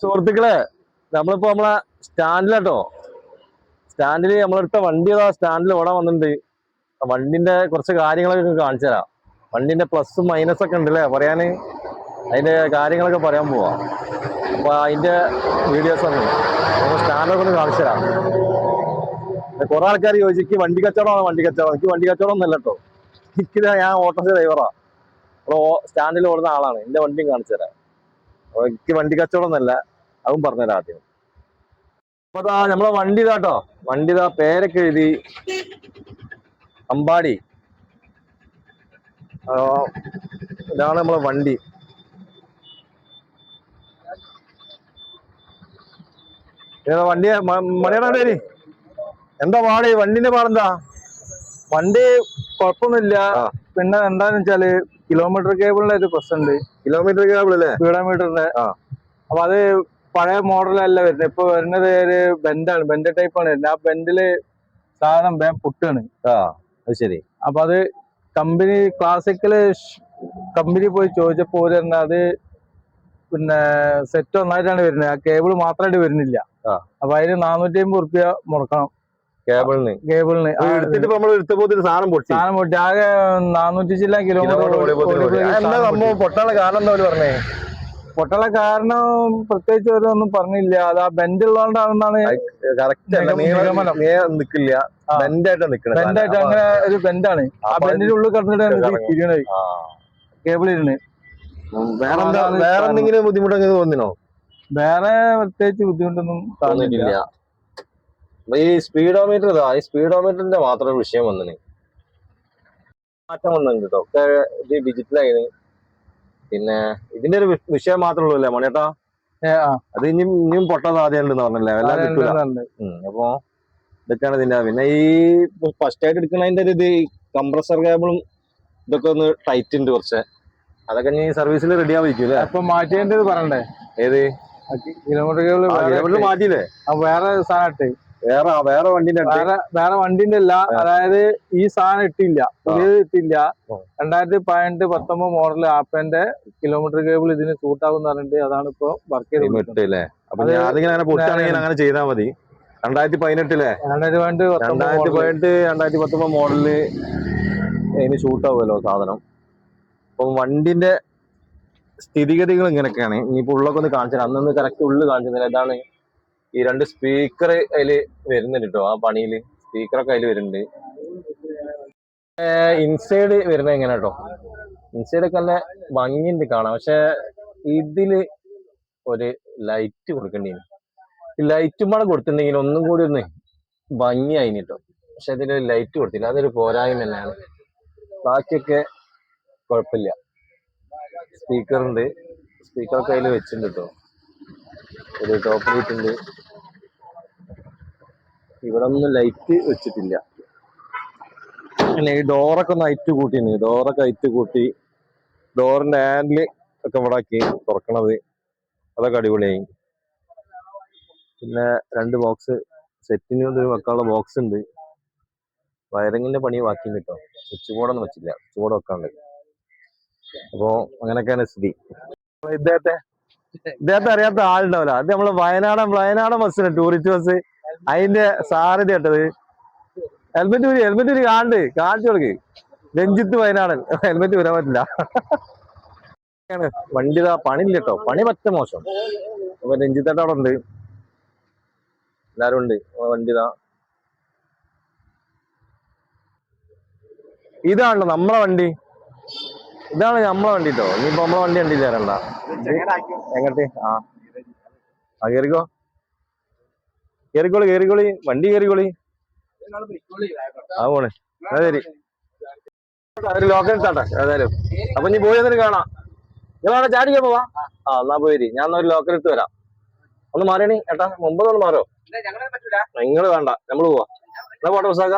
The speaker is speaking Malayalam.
സുഹൃത്തുക്കളെ നമ്മളിപ്പോ നമ്മളെ സ്റ്റാൻഡിലാട്ടോ. സ്റ്റാൻഡിൽ നമ്മളെടുത്ത വണ്ടി സ്റ്റാൻഡിൽ ഓടാൻ വന്നിട്ടുണ്ട്. വണ്ടിന്റെ കുറച്ച് കാര്യങ്ങളൊക്കെ കാണിച്ചു തരാം. വണ്ടിന്റെ പ്ലസ് മൈനസ് ഒക്കെ ഉണ്ട് അല്ലേ പറയാന് അതിന്റെ കാര്യങ്ങളൊക്കെ പറയാൻ പോവാ. അപ്പൊ അതിന്റെ വീഡിയോസ് ആണ് സ്റ്റാൻഡൊക്കെ ഒന്ന് കാണിച്ചു തരാം. കുറെ ആൾക്കാർ ചോദിച്ചു വണ്ടി കച്ചവടമാണ് വണ്ടി കച്ചവടം? എനിക്ക് വണ്ടി കച്ചവടം ഒന്നല്ല കേട്ടോ എനിക്ക് ഞാൻ ഓട്ടോ ഡ്രൈവറാ സ്റ്റാൻഡിൽ ഓടുന്ന ആളാണ്. എന്റെ വണ്ടിയും കാണിച്ചു തരാം. എനിക്ക് വണ്ടി കച്ചവടം എന്നല്ല അതും പറഞ്ഞുതരാം ആദ്യം. അപ്പൊ അതാ നമ്മളെ വണ്ടി ഇതാട്ടോ വണ്ടി ഇതാ പേരൊക്കെ എഴുതി. അമ്പാടി. ഇതാണ് നമ്മളെ വണ്ടി. വണ്ടി? മണിയുടെ പേര്? എന്താ പാട്? വണ്ടിന്റെ പാടെന്താ? വണ്ടി കുഴപ്പമൊന്നുമില്ല. പിന്നെ എന്താന്ന് വെച്ചാൽ കിലോമീറ്റർ കേബിളിന്റെ ഒരു പ്രശ്നമുണ്ട്. കിലോമീറ്റർ ആ. അപ്പൊ അത് പഴയ മോഡലല്ല വരുന്നത്. ഇപ്പൊ വരുന്നത് ഒരു ബെൻഡാണ്. ബെൻഡ് ടൈപ്പ് ആണ് വരുന്നത് ആ ബെൻഡിൽ സാധനം വേഗം പൊട്ടാണ് ആ അത് ശരി. അപ്പൊ അത് കമ്പനി ക്ലാസിക്കൽ കമ്പനി പോയി ചോദിച്ചപ്പോ അത് പിന്നെ സെറ്റ് ഒന്നായിട്ടാണ് വരുന്നത്. ആ കേബിൾ മാത്രമായിട്ട് വരുന്നില്ല. അപ്പൊ അതിന് നാനൂറ്റി അമ്പത് റുപ്യ മുടക്കണം. കേബിളിന്. കേബിളിന്. എടുത്തിട്ട് നമ്മൾ എടുത്തപ്പോ സാധനം പൊട്ടി. സാധനം പൊട്ടി. ആകെ നാനൂറ്റി ചില്ല കിലോമീറ്റർ എന്താ സംഭവം? പൊട്ടാനുള്ള കാരണം എന്താ അവർ പറഞ്ഞേ? പൊട്ടല കാരണം പ്രത്യേകിച്ച് ഒന്നും പറഞ്ഞില്ല. അത് ആ ബെൻഡ് ഉള്ളതുകൊണ്ടാണെന്നാണ് നിക്കില്ല. ആ. ബെൻഡായിട്ടാ നിക്കണത്. ബെൻഡായിട്ട് അങ്ങനെ ഒരു ബെൻഡാണ് ആ ബെൻഡിന്റെ ഉള്ളിൽ കിടങ്ങി. തിരിയണത്. ഇരുന്ന് വേറെന്താ അതാണ് വേറെ ബുദ്ധിമുട്ടൊക്കെ തോന്നിനോ വേറെ പ്രത്യേകിച്ച് ബുദ്ധിമുട്ടൊന്നും തോന്നിട്ടില്ല തോന്നിയിട്ടില്ല. അപ്പൊ ഈ സ്പീഡോമീറ്റർ ഇതാ ഈ സ്പീഡോമീറ്ററിന്റെ മാത്രം വിഷയം വന്നിന്. മാറ്റം വന്നിട്ടുണ്ട് കേട്ടോ ഒക്കെ ഇത് ഡിജിറ്റലായിന് പിന്നെ ഇതിന്റെ ഒരു വിഷയം മാത്രമേ ഉള്ളൂ അല്ലേ മണിയേട്ടാ? അത് ഇനി ഇനിയും പൊട്ട സാധ്യതയുണ്ടെന്ന് പറഞ്ഞല്ലേ? എല്ലാം കിട്ടൂല. അപ്പൊ ഇതൊക്കെയാണ് ഇതിന്റെ പിന്നെ ഈ ഫസ്റ്റ് ആയിട്ട് എടുക്കുന്നതിന്റെ ഒരു ഇത് കംപ്രസർ കേബിളും ഇതൊക്കെ ഒന്ന് ടൈറ്റ് ഉണ്ട് കുറച്ച്. അതൊക്കെ ഇനി സർവീസിൽ റെഡി ആവിക്കും അല്ലേ? അപ്പൊ മാറ്റേണ്ടത് പറയണ്ടേ? ഏത്? കിലോമീറ്റർ കേബിൾ മാറ്റിയില്ലേ? വേറെ സാധനം വേറെ വേറെ വണ്ടിന്റെ വേറെ വേറെ വണ്ടിന്റെ അല്ല. അതായത് ഈ സാധനം ഇട്ടില്ല. പുതിയത് ഇട്ടില്ല. രണ്ടായിരത്തി പതിനെട്ട് പത്തൊമ്പത് മോഡൽ ആപ്പന്റെ കിലോമീറ്റർ കേബിൾ ഇതിന് സൂട്ടാവും പറഞ്ഞിട്ട് അതാണ് ഇപ്പൊ വർക്ക് ചെയ്ത് അപ്പൊ അങ്ങനെ ചെയ്താൽ മതി. രണ്ടായിരത്തി പതിനെട്ടിലെ രണ്ടായിരത്തി പതിനെട്ട് രണ്ടായിരത്തി പത്തൊമ്പത് മോഡലിൽ ഇനി ഷൂട്ടാവുമല്ലോ സാധനം. അപ്പൊ വണ്ടിന്റെ സ്ഥിതിഗതികൾ ഇങ്ങനെയൊക്കെയാണ്. ഇനിയിപ്പോ ഉള്ളൊക്കെ ഒന്ന് കാണിച്ചു അന്നൊന്ന് കറക്റ്റ് ഉള്ളു കാണിച്ചത് ഇതാണ് ഈ രണ്ട് സ്പീക്കർ അതിൽ വരുന്നുണ്ട് കേട്ടോ ആ പണിയിൽ സ്പീക്കറൊക്കെ അതിൽ വരുന്നുണ്ട്. ഇൻസൈഡ് വരുന്നത് എങ്ങനെ കേട്ടോ ഇൻസൈഡ് ഒക്കെ നല്ല ഭംഗിയുണ്ട് കാണാം പക്ഷെ ഇതിൽ ഒരു ലൈറ്റ് കൊടുക്കേണ്ടി ഈ ലൈറ്റും കൂടെ കൊടുത്തിട്ടുണ്ടെങ്കിൽ ഒന്നും കൂടി ഒന്ന് ഭംഗിയായി കേട്ടോ പക്ഷെ അതിൽ ലൈറ്റ് കൊടുത്തില്ല. അതൊരു പോരായ്മ തന്നെയാണ്. ബാക്കിയൊക്കെ കുഴപ്പമില്ല. സ്പീക്കർ ഉണ്ട്. സ്പീക്കറൊക്കെ അതിൽ വെച്ചിട്ടുണ്ട് കേട്ടോ ഒരു ടോപ്പ് ലൈറ്റ് ഉണ്ട് ഇവിടെ ഒന്നും ലൈറ്റ് വെച്ചിട്ടില്ല. പിന്നെ ഈ ഡോറൊക്കെ ഒന്ന് ഹൈറ്റ് കൂട്ടിന് ഡോറൊക്കെ ഹൈറ്റ് കൂട്ടി ഡോറിന്റെ ഹാൻഡിൽ ഒക്കെ ഇവിടെ ആക്കി തുറക്കണത്. അതൊക്കെ അടിപൊളിയായി. പിന്നെ രണ്ട് ബോക്സ് സെറ്റിന് ഒരു വെക്കാനുള്ള ബോക്സ് ഉണ്ട്. വയറിങ്ങിന്റെ പണി ബാക്കിയുണ്ട് കേട്ടോ സ്വിച്ച് ബോർഡൊന്നും വെച്ചില്ല. സ്വിച്ച് ബോർഡ് വെക്കാണ്ട്. അപ്പോ അങ്ങനെയൊക്കെയാണ് സ്ഥിതി. ഇദ്ദേഹത്തെ ഇദ്ദേഹത്തെ അറിയാത്ത ആളുണ്ടാവില്ല. അത് നമ്മൾ വയനാടൻ വയനാടൻ ബസ്സിന് ടൂറിസ്റ്റ് ബസ് അതിന്റെ സാറിന് കേട്ടത്. ഹെൽമെറ്റ് ഊരി ഹെൽമെറ്റ് ഊരി കാണ്ട് കാണിച്ചു കൊടുക്ക്. രഞ്ജിത്ത് വയനാടൻ. ഹെൽമെറ്റ് വരാൻ പറ്റില്ല. വണ്ടി പണിയില്ല കേട്ടോ. പണി പറ്റ മോശം. അപ്പൊ രഞ്ജിത്തേട്ട അവിടെ ഉണ്ട്. എല്ലാരും ഉണ്ട്. വണ്ടി ഇതാ. ഇതാണല്ലോ നമ്മളെ വണ്ടി. ഇതാണ് നമ്മളെ വണ്ടി കേട്ടോ. ഇനിയിപ്പോ നമ്മളെ വണ്ടി വണ്ടി തരണ്ട എങ്ങട്ടെ? ആ. ആ കേറിക്കോ കേറിക്കോളി കേറിക്കോളി. വണ്ടി കേറിക്കോളി. ആ പോണേ. അത് ശരി. ലോക്കൽ ഏതായാലും. അപ്പൊ നീ പോയി എന്നിട്ട് കാണാം. നിങ്ങളവിടെ ചാടിക്കാൻ പോവാ. ആ എന്നാ പോയി ഞാൻ ഒരു ലോക്കൽ ഇട്ട് വരാം. ഒന്ന് മാറിയണി ഏട്ടാ. മുമ്പ് ഒന്ന് മാറോ? നിങ്ങൾ വേണ്ട. നമ്മൾ പോവാ. എന്നാ പോട്ടെ ഉസാക്ക